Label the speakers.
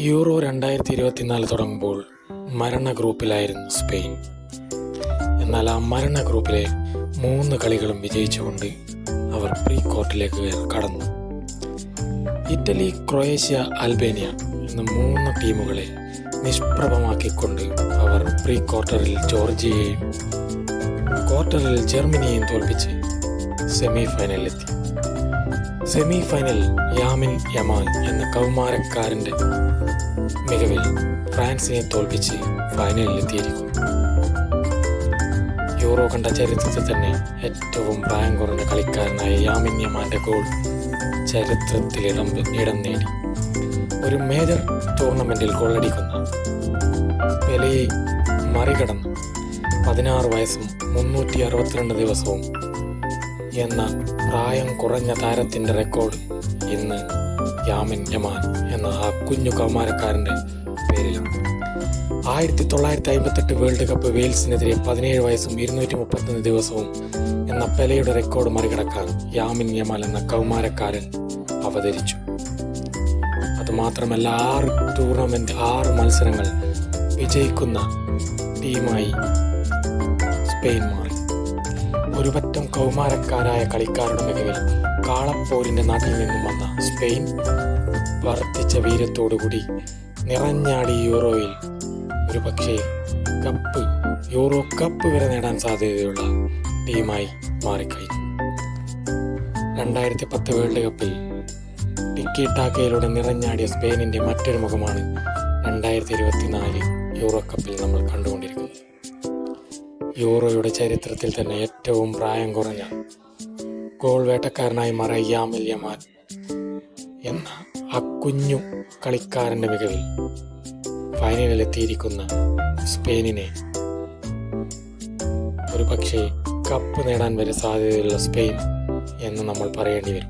Speaker 1: Euro രണ്ടായിരത്തി ഇരുപത്തിനാല് തുടങ്ങുമ്പോൾ മരണ ഗ്രൂപ്പിലായിരുന്നു സ്പെയിൻ. എന്നാൽ ആ മരണ ഗ്രൂപ്പിലെ മൂന്ന് കളികളും വിജയിച്ചുകൊണ്ട് അവർ പ്രീ കോർട്ടിലേക്ക് കടന്നു. ഇറ്റലി ക്രൊയേഷ്യ അൽബേനിയ എന്ന മൂന്ന് ടീമുകളെ നിഷ്പ്രഭമാക്കിക്കൊണ്ട് അവർ പ്രീ ക്വാർട്ടറിൽ ജോർജിയയും ക്വാർട്ടറിൽ ജർമ്മനിയെയും തോൽപ്പിച്ച് സെമി ഫൈനലിലെത്തി സെമി ഫൈനൽ യാമിൻ യമാൻ എന്ന കൗമാരക്കാരന്റെ മികവിൽ ഫ്രാൻസിനെ തോൽപ്പിച്ച് ഫൈനലിലെത്തിയിരിക്കും. യൂറോ കണ്ട ചരിത്രത്തിൽ തന്നെ ഏറ്റവും പ്രായം കുറഞ്ഞ കളിക്കാരനായ യാമിൻ യമാന്റെ ഗോൾ ചരിത്രത്തിൽ ഇടം ഇടം നേടി. ഒരു മേജർ ടൂർണമെന്റിൽ ഗോളടിക്കുന്ന പെലയെ മറികടന്ന് പതിനാറ് വയസ്സും മുന്നൂറ്റി അറുപത്തിരണ്ട് ദിവസവും എന്ന പ്രായം കുറഞ്ഞ താരത്തിന്റെ റെക്കോർഡ് ഇന്ന് യാമിൻ യമാൻ എന്ന ആ കുഞ്ഞു കൗമാരക്കാരന്റെ പേരിലാണ്. ആയിരത്തി തൊള്ളായിരത്തി അമ്പത്തെട്ട് വേൾഡ് കപ്പ് വെയിൽസിനെതിരെ പതിനേഴ് വയസ്സും ഇരുന്നൂറ്റി മുപ്പത്തൊന്ന് ദിവസവും എന്ന പെലയുടെ റെക്കോർഡ് മറികടക്കാൻ യാമിൻ യമാൽ എന്ന കൗമാരക്കാരൻ അവതരിച്ചു. അതുമാത്രമല്ല ആറ് ടൂർണമെന്റ് ആറ് മത്സരങ്ങൾ വിജയിക്കുന്ന ടീമായി സ്പെയിൻ മാറി. ഒരു പറ്റം കൗമാരക്കാരായ കളിക്കാരുടെ മികവിൽ കാളപ്പോരിന്റെ നാട്ടിൽ നിന്നും വന്ന സ്പെയിൻ വർദ്ധിച്ച വീര്യത്തോടുകൂടി നിറഞ്ഞാടി യൂറോയിൽ. ഒരു പക്ഷേ കപ്പ് യൂറോ കപ്പ് വരെ നേടാൻ സാധ്യതയുള്ള ടീമായി മാറിക്കഴിഞ്ഞു. രണ്ടായിരത്തി പത്ത് വേൾഡ് കപ്പിൽ ടിക്കി ടാക്കയിലൂടെ നിറഞ്ഞാടിയ സ്പെയിനിന്റെ മറ്റൊരു മുഖമാണ് രണ്ടായിരത്തി ഇരുപത്തിനാല് യൂറോ കപ്പിൽ നമ്മൾ കണ്ടുകൊണ്ടിരിക്കുന്നത്. യൂറോയുടെ ചരിത്രത്തിൽ തന്നെ ഏറ്റവും പ്രായം കുറഞ്ഞ ഗോൾ വേട്ടക്കാരനായി മാറിയ യാമിൽ എന്ന ആ കുഞ്ഞു കളിക്കാരന്റെ മികവിൽ ഫൈനലിലെത്തിയിരിക്കുന്ന സ്പെയിനിനെ ഒരു പക്ഷേ കപ്പ് നേടാൻ വരെ സാധ്യതയുള്ള സ്പെയിൻ എന്ന് നമ്മൾ പറയേണ്ടി വരും.